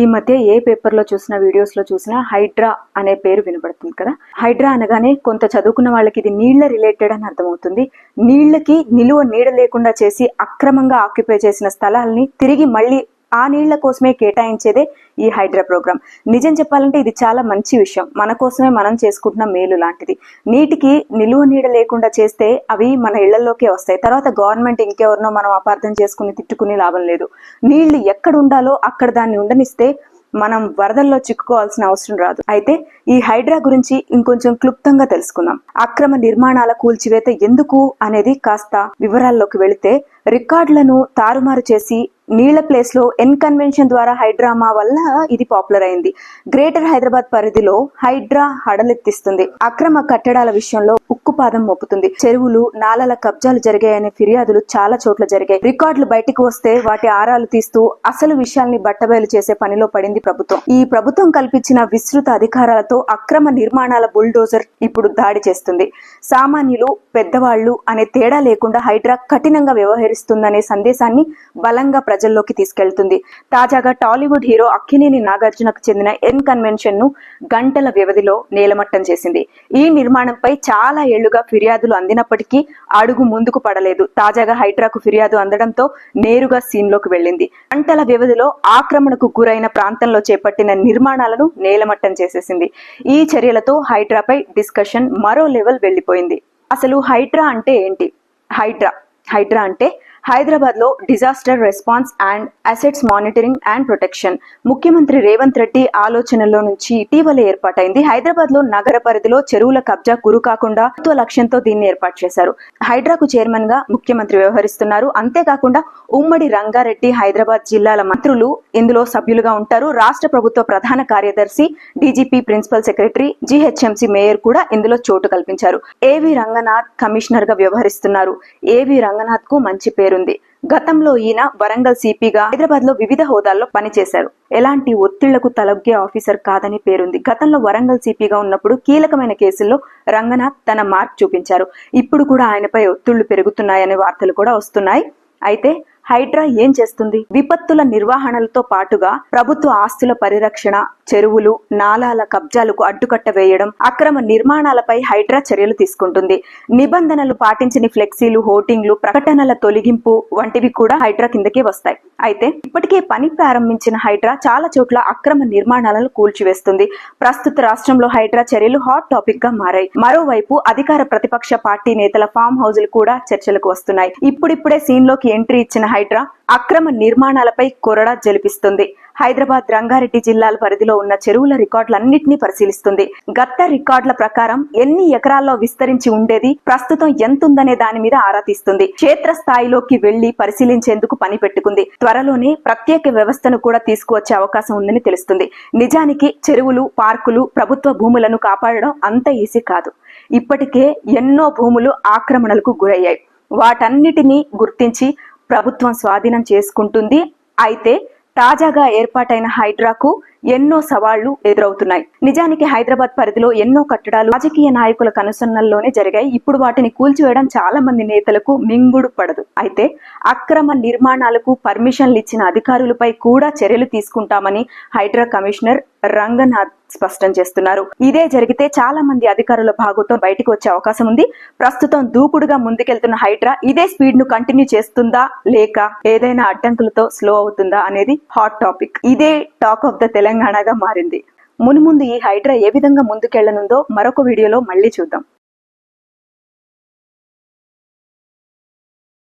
ఈ మధ్య ఏ పేపర్లో చూసిన వీడియోస్లో చూసినా హైడ్రా అనే పేరు వినబడుతుంది కదా? హైడ్రా అనగానే కొంత చదువుకున్న వాళ్ళకి ఇది నీళ్ళ రిలేటెడ్ అని అర్థమవుతుంది. నీళ్ళకి నిలువ నీడ లేకుండా చేసి అక్రమంగా ఆక్యుపై చేసిన స్థలాల్ని తిరిగి మళ్ళీ ఆ నీళ్ళ కోసమే కేటాయించేదే ఈ హైడ్రా ప్రోగ్రామ్. నిజం చెప్పాలంటే ఇది చాలా మంచి విషయం. మన కోసమే మనం చేసుకుంటున్న మేలు లాంటిది. నీటికి నిలువ నీడ లేకుండా చేస్తే అవి మన ఇళ్ళలోకే వస్తాయి. తర్వాత గవర్నమెంట్ ఇంకెవరినో మనం అపార్థం చేసుకుని తిట్టుకుని లాభం లేదు. నీళ్ళు ఎక్కడ ఉండాలో అక్కడ దాన్ని ఉండనిస్తే మనం వరదల్లో చిక్కుకోవాల్సిన అవసరం రాదు. అయితే ఈ హైడ్రా గురించి ఇంకొంచెం క్లుప్తంగా తెలుసుకుందాం. అక్రమ నిర్మాణాల కూల్చివేత ఎందుకు అనేది కాస్త వివరాల్లోకి వెళితే రికార్డులను తారుమారు చేసి నీళ్ళ ప్లేస్లో ఎన్ కన్వెన్షన్ ద్వారా హైడ్రామా వల్ల ఇది పాపులర్ అయింది. గ్రేటర్ హైదరాబాద్ పరిధిలో హైడ్రా హడలెత్తిస్తుంది. అక్రమ కట్టడాల విషయంలో ఉక్కుపాదం మోపుతుంది. చెరువులు నాలల కబ్జాలు జరిగాయనే ఫిర్యాదులు చాలా చోట్ల జరిగాయి. రికార్డులు బయటకు వస్తే వాటి ఆరాలు తీస్తూ అసలు విషయాల్ని బట్టబయలు చేసే పనిలో పడింది ప్రభుత్వం. ఈ ప్రభుత్వం కల్పించిన విస్తృత అధికారాలతో అక్రమ నిర్మాణాల బుల్డోజర్ ఇప్పుడు దాడి చేస్తుంది. సామాన్యులు పెద్దవాళ్ళు అనే తేడా లేకుండా హైడ్రా కఠినంగా వ్యవహరిస్తుందనే సందేశాన్ని బలంగా ప్రజల్లోకి తీసుకెళ్తుంది. తాజాగా టాలీవుడ్ హీరో అక్కినేని నాగార్జునకు చెందిన ఎన్ కన్వెన్షన్ను గంటల వ్యవధిలో నేలమట్టం చేసింది. ఈ నిర్మాణంపై చాలా ఏళ్ళుగా ఫిర్యాదులు అందినప్పటికీ అడుగు ముందుకు పడలేదు. తాజాగా హైడ్రాకు ఫిర్యాదు అందడంతో నేరుగా సీన్లోకి వెళ్ళింది. గంటల వ్యవధిలో ఆక్రమణకు గురైన ప్రాంతంలో చేపట్టిన నిర్మాణాలను నేలమట్టం చేసేసింది. ఈ చర్యలతో హైడ్రాపై డిస్కషన్ మరో లెవెల్ వెళ్ళిపోయింది అసలు హైడ్రా అంటే ఏంటి? హైడ్రా హైడ్రా అంటే హైదరాబాద్లో disaster response and assets monitoring and protection. ముఖ్యమంత్రి రేవంత్ రెడ్డి ఆలోచనలో నుంచి ఇటీవల ఏర్పాటైంది. హైదరాబాద్లో నగర పరిధిలో చెరువుల కబ్జా గురు కాకుండా లక్ష్యంతో దీన్ని ఏర్పాటు చేశారు. హైడ్రాకు చైర్మన్గా ముఖ్యమంత్రి వ్యవహరిస్తున్నారు. అంతేకాకుండా ఉమ్మడి రంగారెడ్డి హైదరాబాద్ జిల్లాల మంత్రులు ఇందులో సభ్యులుగా ఉంటారు. రాష్ట్ర ప్రభుత్వ ప్రధాన కార్యదర్శి DGP principal secretary GHMC mayor కూడా ఇందులో చోటు కల్పించారు. ఏవి రంగనాథ్ కమిషనర్గా వ్యవహరిస్తున్నారు? ఏవి రంగనాథ్కు మంచి పేరు పేరుంది. గతంలో ఈయన వరంగల్ సిపిగా హైదరాబాద్లో వివిధ హోదాల్లో పనిచేశారు. ఎలాంటి ఒత్తిళ్ళకు తలగ్గే ఆఫీసర్ కాదని పేరుంది. గతంలో వరంగల్ సిపిగా ఉన్నప్పుడు కీలకమైన కేసుల్లో రంగనాథ్ తన మార్క్ చూపించారు. ఇప్పుడు కూడా ఆయనపై ఒత్తిళ్ళు పెరుగుతున్నాయనే వార్తలు కూడా వస్తున్నాయి. అయితే హైడ్రా ఏం చేస్తుంది? విపత్తుల నిర్వహణలతో పాటుగా ప్రభుత్వ ఆస్తుల పరిరక్షణ చెరువులు నాలాల కబ్జాలకు అడ్డుకట్ట వేయడం అక్రమ నిర్మాణాలపై హైడ్రా చర్యలు తీసుకుంటుంది. నిబంధనలు పాటించని ఫ్లెక్సీలు హోర్డింగ్లు ప్రకటనల తొలగింపు వంటివి కూడా హైడ్రా కిందకే వస్తాయి. అయితే ఇప్పటికే పని ప్రారంభించిన హైడ్రా చాలా చోట్ల అక్రమ నిర్మాణాలను కూల్చివేస్తుంది. ప్రస్తుత రాష్ట్రంలో హైడ్రా చర్యలు హాట్ టాపిక్గా మారాయి. మరోవైపు అధికార ప్రతిపక్ష పార్టీ నేతల ఫామ్ హౌజులు కూడా చర్చలకు వస్తున్నాయి. ఇప్పుడిప్పుడే సీన్లోకి ఎంట్రీ ఇచ్చిన హైడ్రా అక్రమ నిర్మాణాలపై కొరడా జలిపిస్తుంది హైదరాబాద్ రంగారెడ్డి జిల్లాల పరిధిలో ఉన్న చెరువుల రికార్డులన్నింటినీ పరిశీలిస్తుంది. గత రికార్డుల ప్రకారం ఎన్ని ఎకరాల్లో విస్తరించి ఉండేది ప్రస్తుతం ఎంతుందనే దాని మీద ఆరా తీస్తుంది. క్షేత్ర స్థాయిలోకి వెళ్ళి పరిశీలించేందుకు పని పెట్టుకుంది. త్వరలోనే ప్రత్యేక వ్యవస్థను కూడా తీసుకువచ్చే అవకాశం ఉందని తెలుస్తుంది. నిజానికి చెరువులు పార్కులు ప్రభుత్వ భూములను కాపాడడం అంత ఈజీ కాదు. ఇప్పటికే ఎన్నో భూములు ఆక్రమణలకు గురయ్యాయి. వాటన్నిటినీ గుర్తించి ప్రభుత్వం స్వాధీనం చేసుకుంటుంది. అయితే తాజాగా ఏర్పాటైన హైడ్రాకు ఎన్నో సవాళ్ళు ఎదురవుతున్నాయి. నిజానికి హైదరాబాద్ పరిధిలో ఎన్నో కట్టడాలు రాజకీయ నాయకుల కనుసన్నల్లోనే జరిగాయి. ఇప్పుడు వాటిని కూల్చివేయడం చాలా మంది నేతలకు మింగుడు పడదు. అయితే అక్రమ నిర్మాణాలకు పర్మిషన్లు ఇచ్చిన అధికారులపై కూడా చర్యలు తీసుకుంటామని హైడ్రా కమిషనర్ రంగనాథ్ స్పష్టం చేస్తున్నారు. ఇదే జరిగితే చాలా మంది అధికారుల భాగంతో బయటకు వచ్చే అవకాశం ఉంది. ప్రస్తుతం దూకుడుగా ముందుకెళ్తున్న హైడ్రా ఇదే స్పీడ్ను కంటిన్యూ చేస్తుందా లేక ఏదైనా అడ్డంకులతో స్లో అవుతుందా అనేది హాట్ టాపిక్. ఇదే టాక్ ఆఫ్ ద తెలంగాణగా మారింది. మునుముందు ఈ హైడ్రా ఏ విధంగా ముందుకెళ్ళనుందో మరొక వీడియోలో మళ్ళీ చూద్దాం.